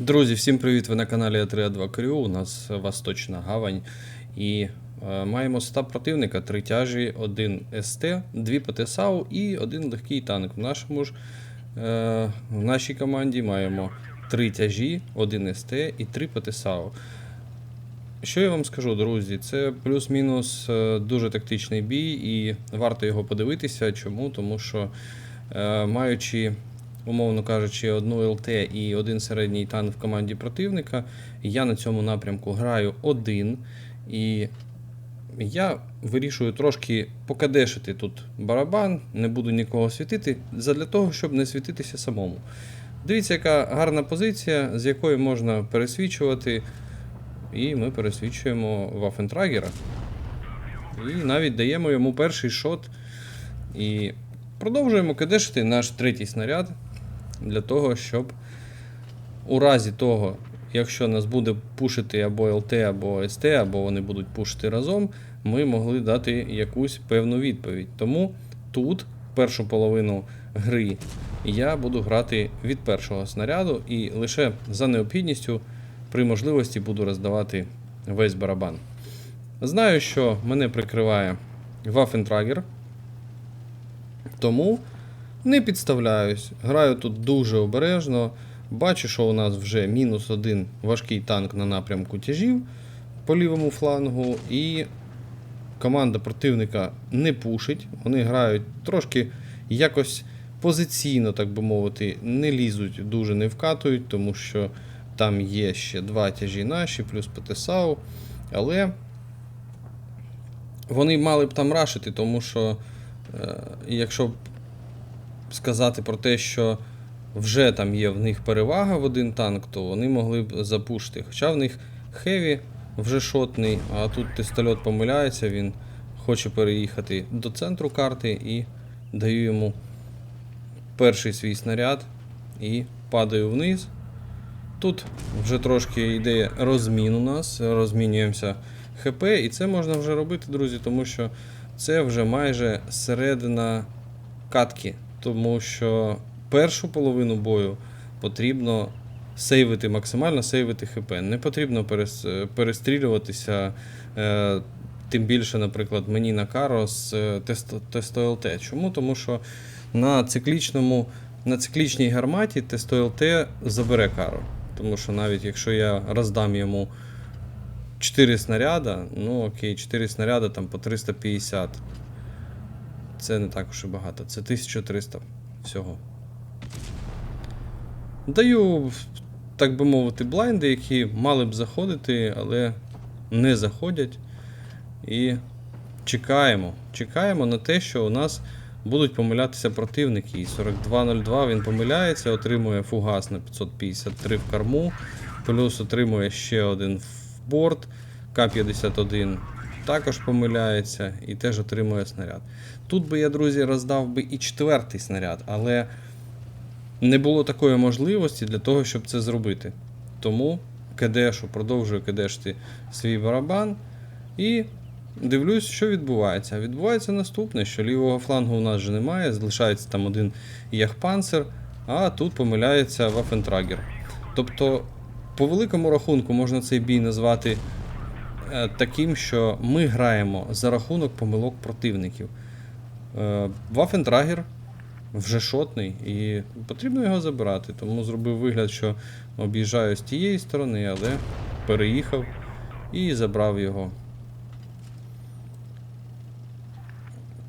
Друзі, всім привіт! Ви на каналі А3А2 Крю. У нас Восточна Гавань. І е, маємо стаб противника: три тяжі, один СТ, дві ПТСАУ і один легкий танк. В, нашому ж, е, в нашій команді маємо три тяжі, один СТ і три ПТСАУ. Що я вам скажу, друзі? Це плюс-мінус е, дуже тактичний бій, і варто його подивитися. Чому? Тому що е, маючи умовно кажучи, одну ЛТ і один середній танк в команді противника. Я на цьому напрямку граю один. І я вирішую трошки покадешити тут барабан, не буду нікого світити, задля того, щоб не світитися самому. Дивіться, яка гарна позиція, з якої можна пересвічувати. І ми пересвічуємо Вафентрагера. І навіть даємо йому перший шот. І продовжуємо кадешити наш третій снаряд для того, щоб у разі того, якщо нас буде пушити або ЛТ, або СТ, або вони будуть пушити разом, ми могли дати якусь певну відповідь. Тому тут, першу половину гри, я буду грати від першого снаряду і лише за необхідністю при можливості буду роздавати весь барабан. Знаю, що мене прикриває Waffentrager, тому не підставляюсь. Граю тут дуже обережно. Бачу, що у нас вже мінус один важкий танк на напрямку тяжів по лівому флангу. І команда противника не пушить. Вони грають трошки якось позиційно, так би мовити, не лізуть, дуже не вкатують, тому що там є ще два тяжі наші, плюс ПТСАУ. Але вони мали б там рашити, тому що е, якщо сказати про те, що вже там є в них перевага в один танк, то вони могли б запушити. Хоча в них хеві вже шотний, а тут тестольот помиляється, він хоче переїхати до центру карти і даю йому перший свій снаряд і падаю вниз. Тут вже трошки йде розмін у нас, розмінюємося ХП, і це можна вже робити, друзі, тому що це вже майже середина катки тому що першу половину бою потрібно сейвити максимально сейвити ХП. Не потрібно перестрілюватися. Е, Тим більше, наприклад, мені на каро з е, ЛТ. Чому? Тому що на циклічному, на циклічній гарматі тесто ЛТ забере кару. Тому що навіть якщо я роздам йому 4 снаряда, ну окей, 4 снаряда там по 350. Це не так уж і багато. Це 1300 всього. Даю, так би мовити, блайнди, які мали б заходити, але не заходять. І чекаємо. Чекаємо на те, що у нас будуть помилятися противники. І 4202 він помиляється, отримує фугас на 553 в корму, плюс отримує ще один в борт. К-51 також помиляється і теж отримує снаряд. Тут би я, друзі, роздав би і четвертий снаряд, але не було такої можливості для того, щоб це зробити. Тому кедешу, продовжую кедешти свій барабан і дивлюсь, що відбувається. Відбувається наступне, що лівого флангу у нас вже немає, залишається там один яхпанцер, а тут помиляється Вафентрагер. Тобто, по великому рахунку можна цей бій назвати таким, що ми граємо за рахунок помилок противників. Вафентрагер вже шотний і потрібно його забирати. Тому зробив вигляд, що об'їжджаю з тієї сторони, але переїхав і забрав його.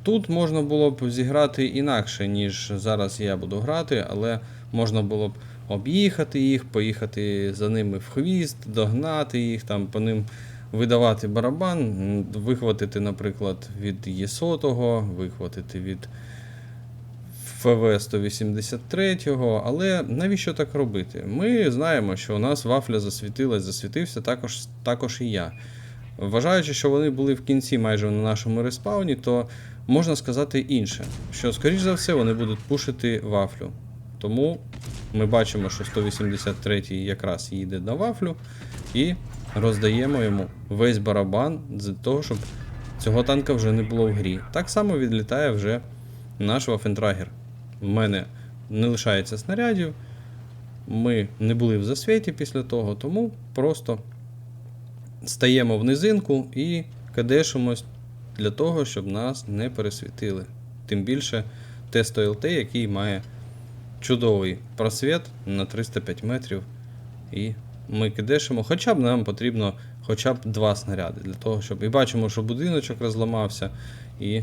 Тут можна було б зіграти інакше, ніж зараз я буду грати, але можна було б об'їхати їх, поїхати за ними в хвіст, догнати їх, там по ним видавати барабан, вихватити, наприклад, від Є100, вихватити від ФВ-183, але навіщо так робити? Ми знаємо, що у нас вафля засвітилась, засвітився також, також і я. Вважаючи, що вони були в кінці майже на нашому респауні, то можна сказати інше, що, скоріш за все, вони будуть пушити вафлю. Тому ми бачимо, що 183 якраз їде на вафлю, і роздаємо йому весь барабан для того, щоб цього танка вже не було в грі. Так само відлітає вже наш Вафентрагер. В мене не лишається снарядів. ми не були в засвіті після того, тому просто стаємо в низинку і кадешимось для того, щоб нас не пересвітили. Тим більше тесто ЛТ, який має чудовий просвіт на 305 метрів. І ми кидешимо, хоча б нам потрібно хоча б два снаряди для того, щоб. І бачимо, що будиночок розламався і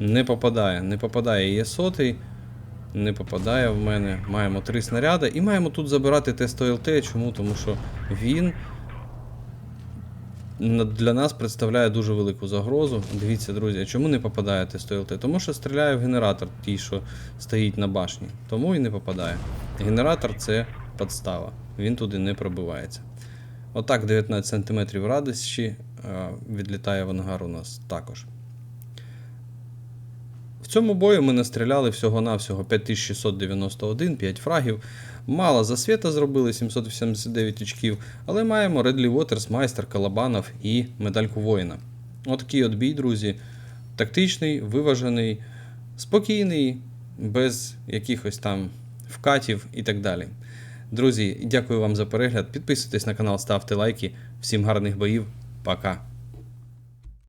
не попадає. Не попадає є сотий, не попадає в мене. Маємо три снаряди і маємо тут забирати тест ЛТ. Чому? Тому що він для нас представляє дуже велику загрозу. Дивіться, друзі, чому не попадає ЛТ? Тому що стріляє в генератор, тій, що стоїть на башні. Тому і не попадає. Генератор це подстава. Він туди не пробивається. Отак 19 см радощі е, відлітає в ангар у нас також. Цьому бою ми настріляли всього-навсього 5691, 5 фрагів. Мало засвіта зробили 789 очків, але маємо Редлі Waters, Майстер, Калабанов і медальку воїна. Отакий от бій, друзі. Тактичний, виважений, спокійний, без якихось там вкатів і так далі. Друзі, дякую вам за перегляд. Підписуйтесь на канал, ставте лайки. Всім гарних боїв. Пока.